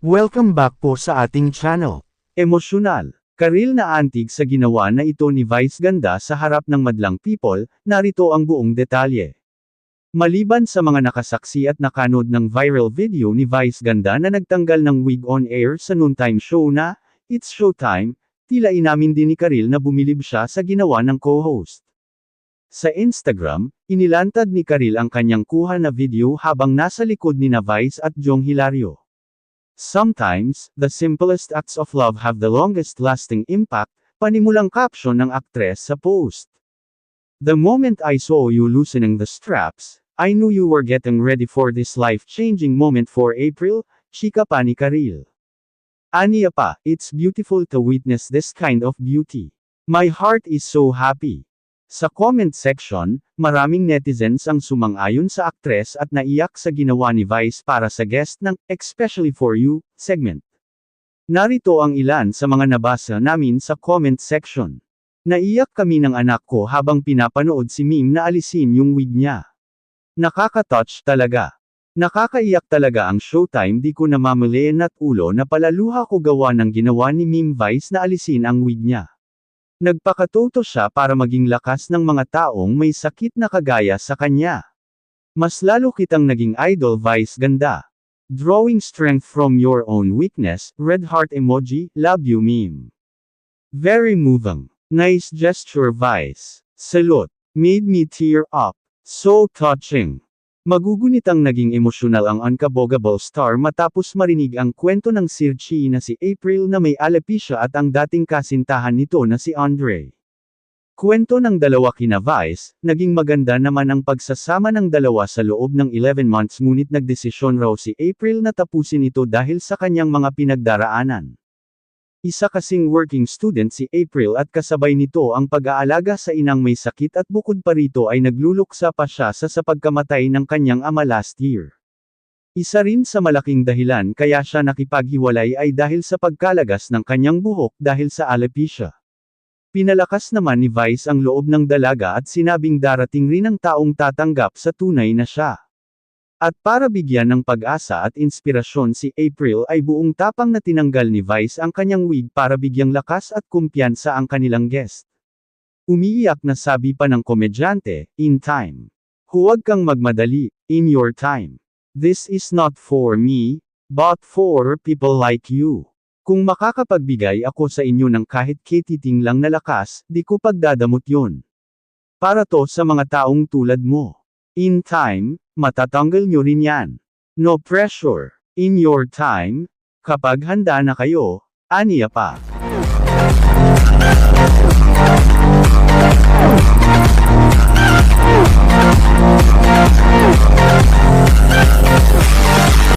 Welcome back po sa ating channel. Emosyonal. Karil na antig sa ginawa na ito ni Vice Ganda sa harap ng madlang people, narito ang buong detalye. Maliban sa mga nakasaksi at nakanood ng viral video ni Vice Ganda na nagtanggal ng wig on air sa noontime show na, It's Showtime, tila inamin din ni Karil na bumilib siya sa ginawa ng co-host. Sa Instagram, inilantad ni Karil ang kanyang kuha na video habang nasa likod ni na Vice at Jong Hilario. Sometimes, the simplest acts of love have the longest lasting impact, panimulang caption ng aktres sa post. The moment I saw you loosening the straps, I knew you were getting ready for this life-changing moment for April, chika pa ni Karil. Aniya pa, it's beautiful to witness this kind of beauty. My heart is so happy. Sa comment section, maraming netizens ang sumang-ayon sa aktres at naiyak sa ginawa ni Vice para sa guest ng Especially For You segment. Narito ang ilan sa mga nabasa namin sa comment section. Naiyak kami ng anak ko habang pinapanood si Mim na alisin yung wig niya. Nakaka-touch talaga. Nakakaiyak talaga ang showtime di ko namamalayan at ulo na palaluha ko gawa ng ginawa ni Mim Vice na alisin ang wig niya. Nagpakatuto siya para maging lakas ng mga taong may sakit na kagaya sa kanya. Mas lalo kitang naging idol Vice ganda. Drawing strength from your own weakness, red heart emoji, love you meme. Very moving. Nice gesture Vice. Salute. Made me tear up. So touching. Magugunitang naging emosyonal ang unkabogable star matapos marinig ang kwento ng Sir Chi na si April na may alopecia at ang dating kasintahan nito na si Andre. Kwento ng dalawa kina Vice, naging maganda naman ang pagsasama ng dalawa sa loob ng 11 months ngunit nagdesisyon raw si April na tapusin ito dahil sa kanyang mga pinagdaraanan. Isa kasing working student si April at kasabay nito ang pag-aalaga sa inang may sakit at bukod pa rito ay nagluluksa pa siya sa sa pagkamatay ng kanyang ama last year. Isa rin sa malaking dahilan kaya siya nakipaghiwalay ay dahil sa pagkalagas ng kanyang buhok dahil sa alopecia. Pinalakas naman ni Vice ang loob ng dalaga at sinabing darating rin ang taong tatanggap sa tunay na siya. At para bigyan ng pag-asa at inspirasyon si April ay buong tapang na tinanggal ni Vice ang kanyang wig para bigyang lakas at kumpiyansa ang kanilang guest. Umiiyak na sabi pa ng komedyante, in time. Huwag kang magmadali, in your time. This is not for me, but for people like you. Kung makakapagbigay ako sa inyo ng kahit ketiting lang na lakas, di ko pagdadamot yon. Para to sa mga taong tulad mo. In time, matatanggal nyo rin yan. No pressure. In your time, kapag handa na kayo, aniya pa.